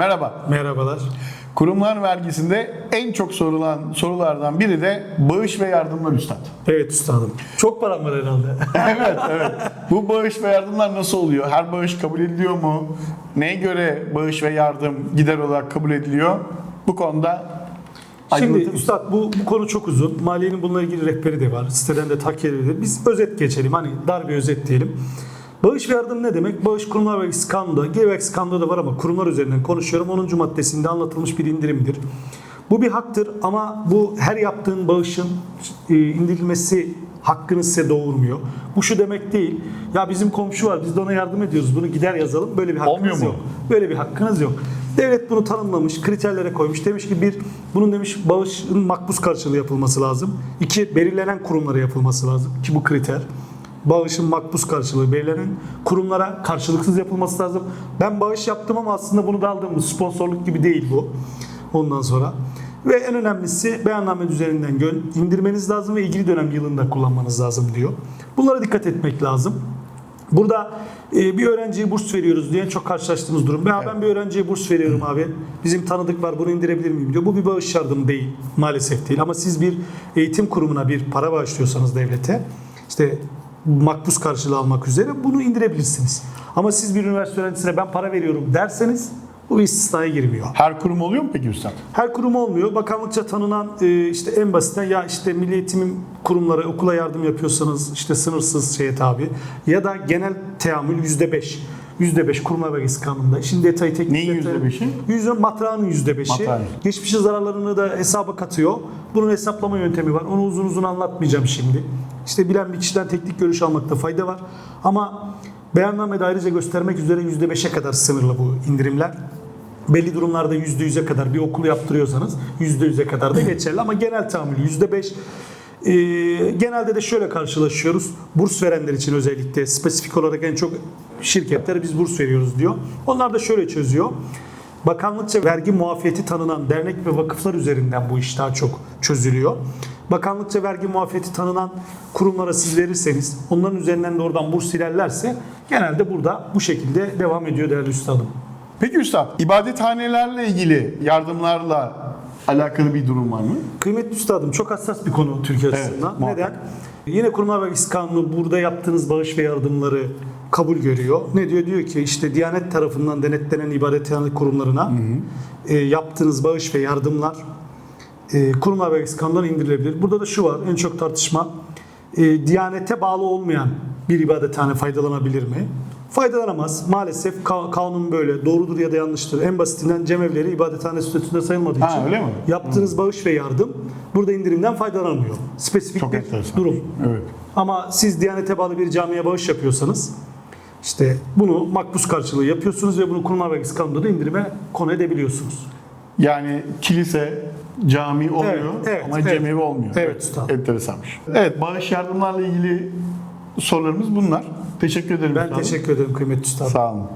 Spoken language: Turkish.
Merhaba. Merhabalar. Kurumlar vergisinde en çok sorulan sorulardan biri de bağış ve yardımlar üstad. Evet üstadım. Çok param var herhalde. evet, evet. Bu bağış ve yardımlar nasıl oluyor? Her bağış kabul ediliyor mu? Neye göre bağış ve yardım gider olarak kabul ediliyor? Bu konuda Şimdi üstad bu, bu konu çok uzun. Maliyenin bununla ilgili rehberi de var. Siteden de takip edebilir. Biz özet geçelim. Hani dar bir özet diyelim. Bağış ve yardım ne demek? Bağış kurumlar vergisi kanunda, gelir vergisi kanunda da var ama kurumlar üzerinden konuşuyorum. 10. maddesinde anlatılmış bir indirimdir. Bu bir haktır ama bu her yaptığın bağışın e, indirilmesi hakkını size doğurmuyor. Bu şu demek değil. Ya bizim komşu var biz de ona yardım ediyoruz. Bunu gider yazalım. Böyle bir hakkınız Olmuyor mu? yok. Böyle bir hakkınız yok. Devlet bunu tanımlamış, kriterlere koymuş. Demiş ki bir, bunun demiş bağışın makbuz karşılığı yapılması lazım. İki, belirlenen kurumlara yapılması lazım ki bu kriter. Bağışın makbuz karşılığı belirlenen kurumlara karşılıksız yapılması lazım. Ben bağış yaptım ama aslında bunu da aldım. Sponsorluk gibi değil bu. Ondan sonra. Ve en önemlisi beyanname üzerinden indirmeniz lazım ve ilgili dönem yılında kullanmanız lazım diyor. Bunlara dikkat etmek lazım. Burada e, bir öğrenciye burs veriyoruz diye çok karşılaştığımız durum. Ya ben bir öğrenciye burs veriyorum abi. Bizim tanıdık var bunu indirebilir miyim diyor. Bu bir bağış yardımı değil. Maalesef değil. Ama siz bir eğitim kurumuna bir para bağışlıyorsanız devlete işte makbuz karşılığı almak üzere bunu indirebilirsiniz. Ama siz bir üniversite öğrencisine ben para veriyorum derseniz bu istisnaya girmiyor. Her kurum oluyor mu peki üstad? Her kurum olmuyor. Bakanlıkça tanınan e, işte en basitten ya işte milli eğitimin kurumları okula yardım yapıyorsanız işte sınırsız şeye tabi ya da genel teamül yüzde %5 kurma vergisi kanununda. Şimdi detayı teknik Neyin %5'i? Matrağının %5'i. Matrağın. Geçmiş zararlarını da hesaba katıyor. Bunun hesaplama yöntemi var. Onu uzun uzun anlatmayacağım şimdi. İşte bilen bir kişiden teknik görüş almakta fayda var. Ama beyannamede ayrıca göstermek üzere %5'e kadar sınırlı bu indirimler belli durumlarda %100'e kadar bir okul yaptırıyorsanız %100'e kadar da geçerli ama genel tahammül %5 e, genelde de şöyle karşılaşıyoruz. Burs verenler için özellikle spesifik olarak en çok şirketler biz burs veriyoruz diyor. Onlar da şöyle çözüyor. Bakanlıkça vergi muafiyeti tanınan dernek ve vakıflar üzerinden bu iş daha çok çözülüyor. Bakanlıkça vergi muafiyeti tanınan kurumlara siz verirseniz, onların üzerinden de oradan burs ilerlerse genelde burada bu şekilde devam ediyor değerli üstadım. Peki üstad, ibadethanelerle ilgili yardımlarla alakalı bir durum var mı? Kıymetli üstadım çok hassas bir konu Türkiye Evet, açısından. muhakkak. Neden? Yine Kurumlar Vergisi Kanunu burada yaptığınız bağış ve yardımları kabul görüyor. Ne diyor? Diyor ki işte Diyanet tarafından denetlenen ibadethane kurumlarına e, yaptığınız bağış ve yardımlar e, Kurumlar Vergisi Kanunu'ndan indirilebilir. Burada da şu var en çok tartışma. E, Diyanete bağlı olmayan bir ibadethane faydalanabilir mi? Faydalanamaz. Maalesef ka- kanun böyle. Doğrudur ya da yanlıştır. En basitinden cemevleri ibadethane statüsünde sayılmadığı Ha, için öyle mi? yaptığınız bağış ve yardım burada indirimden faydalanamıyor. Spesifik Çok bir enteresan. durum. Evet. Ama siz Diyanete bağlı bir camiye bağış yapıyorsanız işte bunu makbuz karşılığı yapıyorsunuz ve bunu kurumlar vergisi kanununda da indirime konu edebiliyorsunuz. Yani kilise, cami oluyor Evet, evet, ama evet. cemevi olmuyor. Evet, üstad. Enteresanmış. Evet, bağış yardımlarla ilgili sorularımız bunlar. Teşekkür ederim. Ben teşekkür ederim kıymetli üstadım. Sağ olun.